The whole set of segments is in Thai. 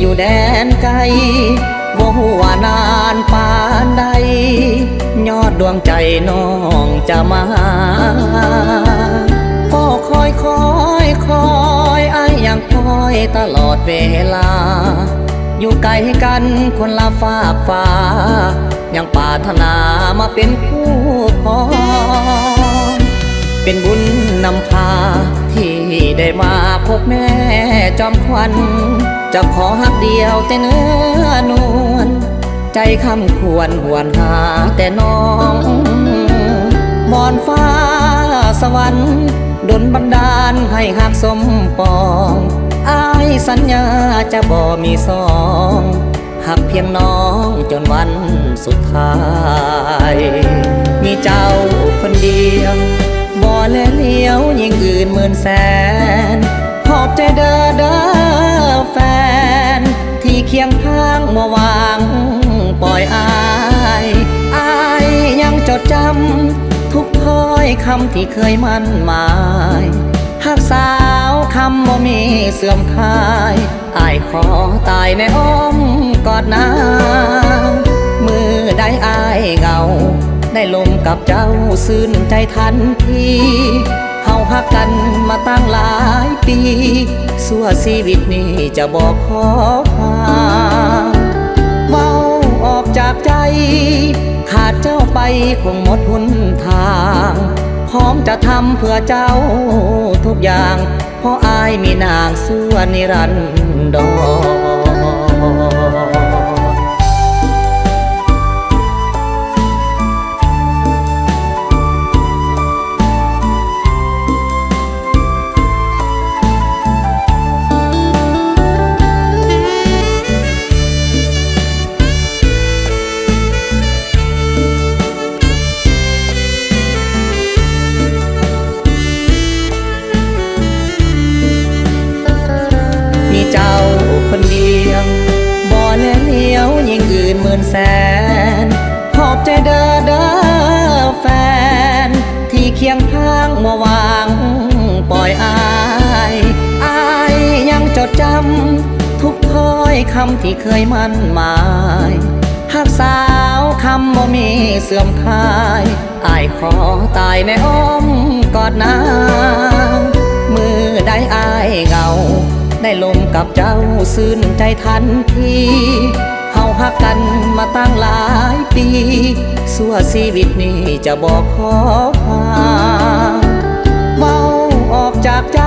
อยู่แดนไกลบ่ฮู้ว่านานปานใด ยอดดวงใจน้องจะมาก็คอยคอยคอยไอายยังคอยตลอดเวลา อยู่ไกลกันคนละฝากฟ้า ยังปาถนามาเป็นคู่ครอ เป็นบุญนำพา ที่ได้มาพบแม่จอมควัน จะขอหักเดียวแต่เนื้อนวลใจคำควรหวนหาแต่น้องบอนฟ้าสวรรค์ดลบันดาลให้หักสมปองอายสัญญาจะบ่มีสองหักเพียงน้องจนวันสุดท้าย มีเจ้าคนเดียว แลเลี้ยวยิ่งอื่นหมื่นแสน ขอบใจเด้อเด้อแฟน ที่เคียงข้างบ่วางปล่อยอายอายยังจดจำทุกถ้อยคำที่เคยมั่นหมายหากสาวคำบ่มีเสื่อมคายอายขอตายในอ้อมกอดนาง กับเจ้าซื่นใจทันทีเฮาหักกันมาตั้งหลายปีสัวชีวิตนี้จะบอกขอห่าเว้าออกจากใจ ขาดเจ้าไปคงหมดหนทางพร้อมจะทำเพื่อเจ้าทุกอย่าง เพราะอายมีนางส่วนิรันดร คำที่เคยมั่นหมายหากสาวคำบ่มีเสื่อมคายอายขอตายในอ้อมกอดนางมือได้อายเงา ได้ลมกับเจ้าซื่นใจทันทีเฮาหักกันมาตั้งหลายปีสัวชีวิตนี้จะบอกขอหางเว้าออกจากใจ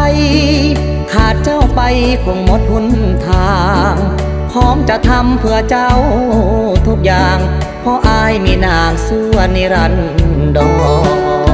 ขาดเจ้าไปคงหมดหนทาง พร้อมจะทำเพื่อเจ้าทุกอย่าง เพราะอายมีนางส่วนนิรันดร